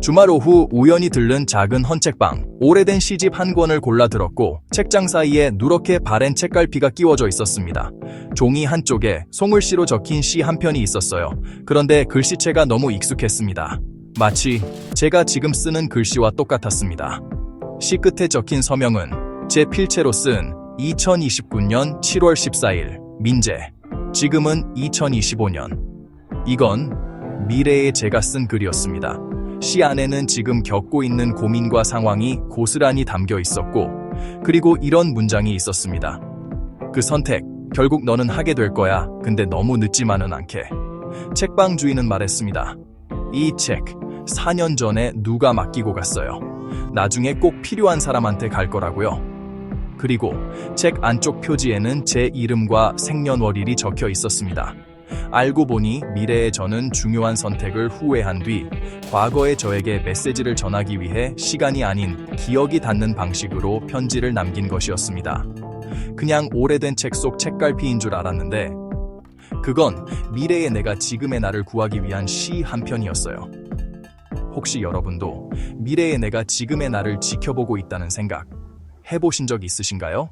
주말 오후 우연히 들른 작은 헌책방. 오래된 시집 한 권을 골라 들었고 책장 사이에 누렇게 바랜 책갈피가 끼워져 있었습니다. 종이 한쪽에 송글씨로 적힌 시 한 편이 있었어요. 그런데 글씨체가 너무 익숙했습니다. 마치 제가 지금 쓰는 글씨와 똑같았습니다. 시 끝에 적힌 서명은 제 필체로 쓴 2029년 7월 14일 민재. 지금은 2025년. 이건 미래의 제가 쓴 글이었습니다. 시 안에는 지금 겪고 있는 고민과 상황이 고스란히 담겨 있었고, 그리고 이런 문장이 있었습니다. 그 선택, 결국 너는 하게 될 거야. 근데 너무 늦지만은 않게. 책방 주인은 말했습니다. 이 책, 4년 전에 누가 맡기고 갔어요. 나중에 꼭 필요한 사람한테 갈 거라고요. 그리고 책 안쪽 표지에는 제 이름과 생년월일이 적혀 있었습니다. 알고 보니 미래의 저는 중요한 선택을 후회한 뒤 과거의 저에게 메시지를 전하기 위해 시간이 아닌 기억이 닿는 방식으로 편지를 남긴 것이었습니다. 그냥 오래된 책 속 책갈피인 줄 알았는데 그건 미래의 내가 지금의 나를 구하기 위한 시 한 편이었어요. 혹시 여러분도 미래의 내가 지금의 나를 지켜보고 있다는 생각 해보신 적 있으신가요?